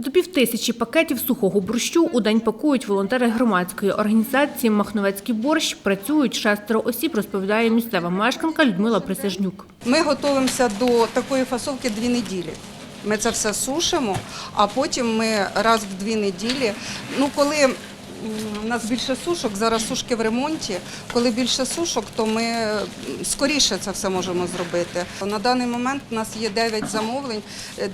До півтисячі пакетів сухого борщу у день пакують волонтери громадської організації Махновецький борщ. Працюють шестеро осіб, розповідає місцева мешканка Людмила Присяжнюк. Ми готуємося до такої фасовки дві неділі. Ми це все сушимо, а потім ми раз в дві неділі. Ну, коли у нас більше сушок, зараз сушки в ремонті. Коли більше сушок, то ми скоріше це все можемо зробити. На даний момент у нас є 9 замовлень,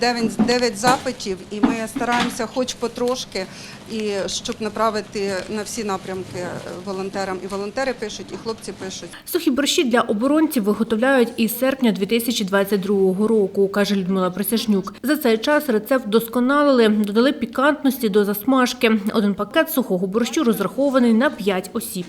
9, 9 запитів, і ми стараємося хоч потрошки, і щоб направити на всі напрямки волонтерам. І волонтери пишуть, і хлопці пишуть. Сухі борщі для оборонців виготовляють із серпня 2022 року, каже Людмила Присяжнюк. За цей час рецепт вдосконалили, додали пікантності до засмажки. Один пакет сухого борщу розрахований на 5 осіб.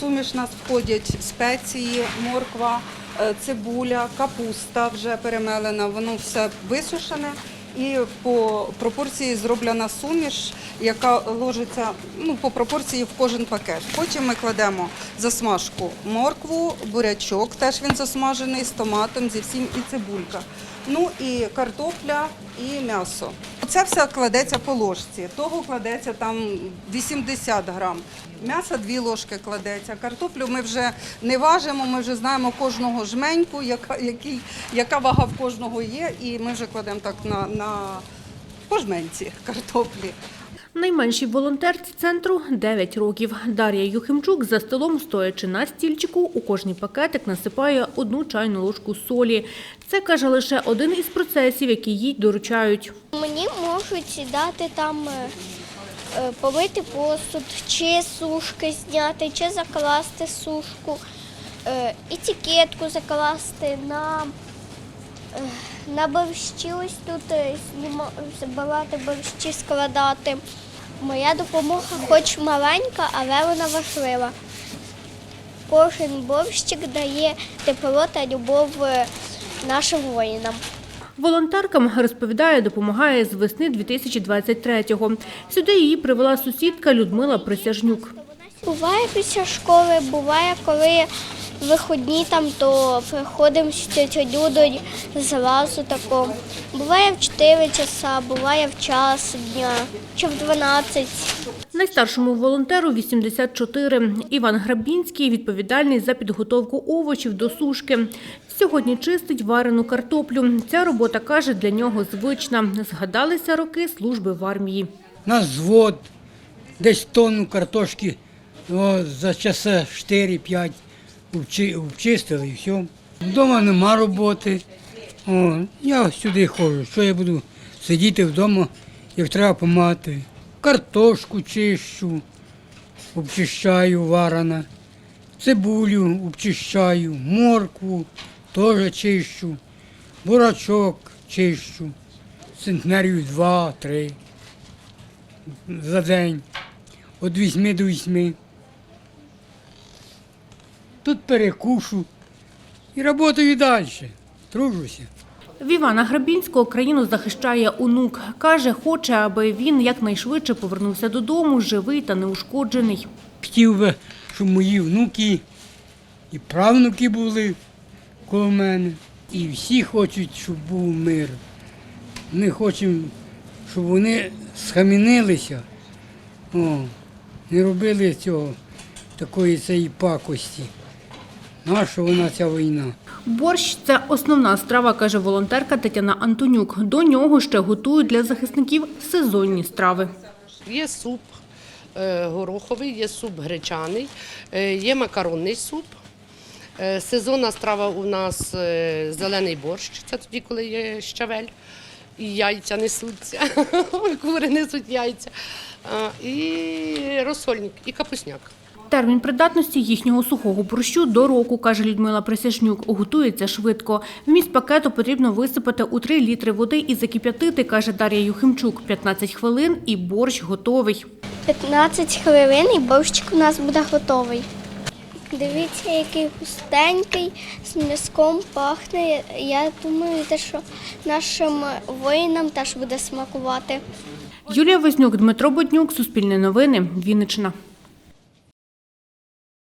Суміш нас входять спеції, морква, е, цибуля, капуста вже перемелена, воно все висушене. І по пропорції зроблена суміш, яка ложиться ну, по пропорції в кожен пакет. Потім ми кладемо засмажку моркву, бурячок, теж він засмажений з томатом, зі всім і цибулька. Ну і картопля, і м'ясо. Це все кладеться по ложці. Того кладеться там 80 грам. М'яса дві ложки кладеться. Картоплю ми вже не важимо, ми вже знаємо кожного жменьку, яка, який, яка вага в кожного є, і ми вже кладемо так на, на по жменці картоплі. Найменшій волонтерці центру 9 років. Дар'я Юхимчук за столом, стоячи на стільчику, у кожний пакетик насипає одну чайну ложку солі. Це, каже, лише один із процесів, які їй доручають. Мені можуть дати там е, е, посуд, чи сушки зняти, чи закласти сушку, е, етикетку закласти на, на борщі. Ось тут е, забивати борщі, складати. Моя допомога хоч маленька, але вона важлива. Кожен борщик дає тепло та любов е, нашим воїнам. Волонтеркам, розповідає, допомагає з весни 2023-го. Сюди її привела сусідка Людмила Присяжнюк. Буває після школи, буває, коли виходні там, то приходимо з тітю Людою зразу тако. Буває в 4 часа, буває в час дня, чи в 12. Найстаршому волонтеру 84. Іван Грабінський відповідальний за підготовку овочів до сушки. Сьогодні чистить варену картоплю. Ця робота, каже, для нього звична. Згадалися роки служби в армії. нас звод, десь тонну картошки о, за часа 4-5 вчи- вчистили і все. Вдома нема роботи. О, я сюди ходжу. Що я буду сидіти вдома, як треба помати. Картошку чищу, обчищаю варена, цибулю обчищаю, моркву теж чищу, бурачок чищу, центнерів два-три за день, від 8 до 8. Тут перекушу і працюю далі, тружуся. В Івана Грабінського країну захищає онук. Каже, хоче, аби він якнайшвидше повернувся додому, живий та неушкоджений. Хотів би, щоб мої внуки і правнуки були коло мене. І всі хочуть, щоб був мир. Ми хочемо, щоб вони схамінилися, о, не робили цього, такої цієї пакості. Наша вона ця війна? Борщ – це основна страва, каже волонтерка Тетяна Антонюк. До нього ще готують для захисників сезонні страви. Є суп е, гороховий, є суп гречаний, е, є макаронний суп. Е, Сезонна страва у нас зелений борщ, це тоді, коли є щавель, і яйця несуться, кури несуть яйця, і розсольник, і капусняк. Термін придатності їхнього сухого борщу до року, каже Людмила Присяжнюк. Готується швидко. Вміст пакету потрібно висипати у 3 літри води і закип'ятити, каже Дар'я Юхимчук. 15 хвилин і борщ готовий. 15 хвилин і борщик у нас буде готовий. Дивіться, який густенький, з м'язком пахне. Я думаю, що нашим воїнам теж буде смакувати. Юлія Вознюк, Дмитро Боднюк, Суспільне новини, Вінниччина.